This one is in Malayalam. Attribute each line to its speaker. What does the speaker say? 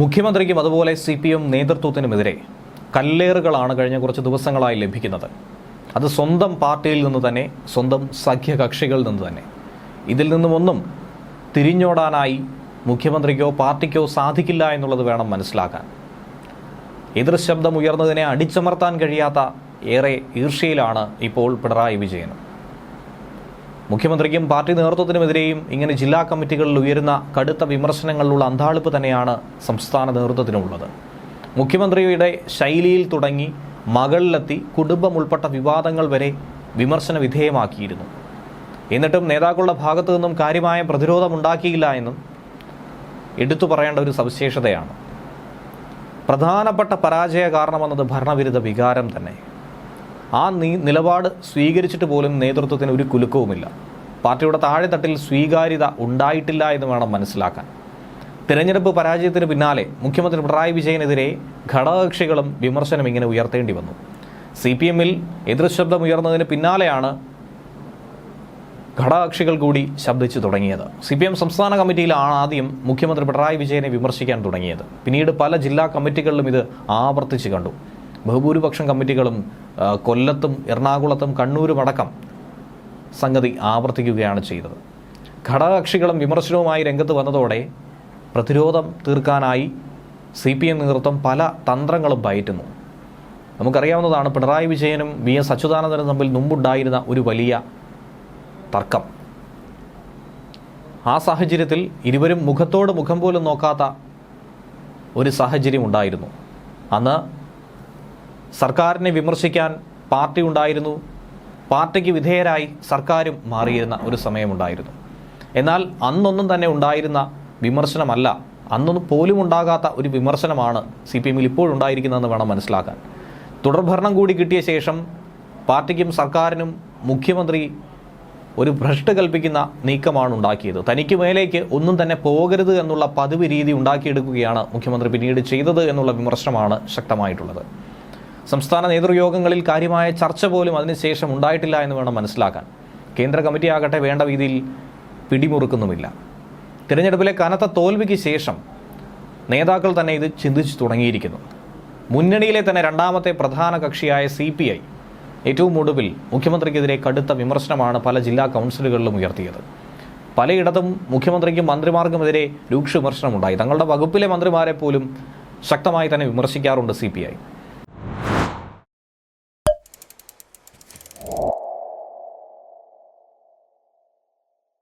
Speaker 1: മുഖ്യമന്ത്രിക്കും അതുപോലെ സി പി എം നേതൃത്വത്തിനുമെതിരെ കല്ലേറുകളാണ് കഴിഞ്ഞ കുറച്ച് ദിവസങ്ങളായി ലഭിക്കുന്നത്. അത് സ്വന്തം പാർട്ടിയിൽ നിന്ന് തന്നെ സ്വന്തം സഖ്യകക്ഷികളിൽ നിന്ന് തന്നെ. ഇതിൽ നിന്നുമൊന്നും തിരിഞ്ഞോടാനായി മുഖ്യമന്ത്രിക്കോ പാർട്ടിക്കോ സാധിക്കില്ല എന്നുള്ളത് വേണം മനസ്സിലാക്കാൻ. എതിർ ശബ്ദം ഉയർന്നതിനെ അടിച്ചമർത്താൻ കഴിയാത്ത ഏറെ ഈർഷ്യയിലാണ് ഇപ്പോൾ പിണറായി വിജയനും മുഖ്യമന്ത്രിക്കും പാർട്ടി നേതൃത്വത്തിനുമെതിരെയും ഇങ്ങനെ ജില്ലാ കമ്മിറ്റികളിൽ ഉയരുന്ന കടുത്ത വിമർശനങ്ങളിലുള്ള അന്താളിപ്പ് തന്നെയാണ് സംസ്ഥാന നേതൃത്വത്തിനുമുള്ളത് മുഖ്യമന്ത്രിയുടെ ശൈലിയിൽ തുടങ്ങി മകളിലെത്തി കുടുംബം ഉൾപ്പെട്ട വിവാദങ്ങൾ വരെ വിമർശന വിധേയമാക്കിയിരുന്നു. എന്നിട്ടും നേതാക്കളുടെ ഭാഗത്തു നിന്നും കാര്യമായ പ്രതിരോധമുണ്ടാക്കിയില്ല എന്നും എടുത്തു പറയേണ്ട ഒരു സവിശേഷതയാണ്. പ്രധാനപ്പെട്ട പരാജയ കാരണമെന്നത് ഭരണവിരുദ്ധ വികാരം തന്നെ. ആ നിലപാട് സ്വീകരിച്ചിട്ട് പോലും നേതൃത്വത്തിന് ഒരു കുലുക്കവുമില്ല. പാർട്ടിയുടെ താഴെത്തട്ടിൽ സ്വീകാര്യത ഉണ്ടായിട്ടില്ല എന്ന് വേണം മനസ്സിലാക്കാൻ. തിരഞ്ഞെടുപ്പ് പരാജയത്തിന് പിന്നാലെ മുഖ്യമന്ത്രി പിണറായി വിജയനെതിരെ ഘടകകക്ഷികളും വിമർശനം ഇങ്ങനെ ഉയർത്തേണ്ടി വന്നു. സി പി എമ്മിൽ എതിർശബ്ദം ഉയർന്നതിന് പിന്നാലെയാണ് ഘടകകക്ഷികൾ കൂടി ശബ്ദിച്ചു തുടങ്ങിയത്. സി പി എം സംസ്ഥാന കമ്മിറ്റിയിലാണ് ആദ്യം മുഖ്യമന്ത്രി പിണറായി വിജയനെ വിമർശിക്കാൻ തുടങ്ങിയത്. പിന്നീട് പല ജില്ലാ കമ്മിറ്റികളിലും ഇത് ആവർത്തിച്ച് കണ്ടു. ബഹുഭൂരിപക്ഷം കമ്മിറ്റികളും കൊല്ലത്തും എറണാകുളത്തും കണ്ണൂരും അടക്കം സംഗതി ആവർത്തിക്കുകയാണ് ചെയ്തത്. ഘടകകക്ഷികളും വിമർശനവുമായി രംഗത്ത് വന്നതോടെ പ്രതിരോധം തീർക്കാനായി സി പി എം നേതൃത്വം പല തന്ത്രങ്ങളും പയറ്റുന്നു. നമുക്കറിയാവുന്നതാണ് പിണറായി വിജയനും വി എസ് അച്യുതാനന്ദനും തമ്മിൽ മുമ്പുണ്ടായിരുന്ന ഒരു വലിയ തർക്കം. ആ സാഹചര്യത്തിൽ ഇരുവരും മുഖത്തോട് മുഖം പോലും നോക്കാത്ത ഒരു സാഹചര്യം ഉണ്ടായിരുന്നു അന്ന് സർക്കാരിനെ വിമർശിക്കാൻ പാർട്ടി ഉണ്ടായിരുന്നു. പാർട്ടിക്ക് വിധേയരായി സർക്കാരും മാറിയിരുന്ന ഒരു സമയമുണ്ടായിരുന്നു. എന്നാൽ അന്നൊന്നും തന്നെ ഉണ്ടായിരുന്ന വിമർശനമല്ല അന്നൊന്നും പോലും ഉണ്ടാകാത്ത ഒരു വിമർശനമാണ് സി പി എമ്മിൽ ഇപ്പോഴുണ്ടായിരിക്കുന്നതെന്ന് വേണം മനസ്സിലാക്കാൻ. തുടർഭരണം കൂടി കിട്ടിയ ശേഷം പാർട്ടിക്കും സർക്കാരിനും മുഖ്യമന്ത്രി ഒരു ഭ്രഷ്ട് കൽപ്പിക്കുന്ന നീക്കമാണ് ഉണ്ടാക്കിയത്. തനിക്ക് മേലേക്ക് ഒന്നും തന്നെ പോകരുത് എന്നുള്ള പതിവ് രീതി ഉണ്ടാക്കിയെടുക്കുകയാണ് മുഖ്യമന്ത്രി പിന്നീട് ചെയ്തത് എന്നുള്ള വിമർശനമാണ് ശക്തമായിട്ടുള്ളത്. സംസ്ഥാന നേതൃയോഗങ്ങളിൽ കാര്യമായ ചർച്ച പോലും അതിനുശേഷം ഉണ്ടായിട്ടില്ല എന്ന് വേണം മനസ്സിലാക്കാൻ. കേന്ദ്ര കമ്മിറ്റി ആകട്ടെ വേണ്ട രീതിയിൽ പിടിമുറുക്കുന്നുമില്ല. തിരഞ്ഞെടുപ്പിലെ കനത്ത തോൽവിക്ക് ശേഷം നേതാക്കൾ തന്നെ ഇത് ചിന്തിച്ചു തുടങ്ങിയിരിക്കുന്നു. മുന്നണിയിലെ തന്നെ രണ്ടാമത്തെ പ്രധാന കക്ഷിയായ സി പി ഐ ഏറ്റവും ഒടുവിൽ മുഖ്യമന്ത്രിക്കെതിരെ കടുത്ത വിമർശനമാണ് പല ജില്ലാ കൗൺസിലുകളിലും ഉയർത്തിയത്. പലയിടത്തും മുഖ്യമന്ത്രിക്കും മന്ത്രിമാർക്കുമെതിരെ രൂക്ഷ വിമർശനമുണ്ടായി. തങ്ങളുടെ വകുപ്പിലെ മന്ത്രിമാരെ പോലും ശക്തമായി തന്നെ വിമർശിക്കാറുണ്ട് സി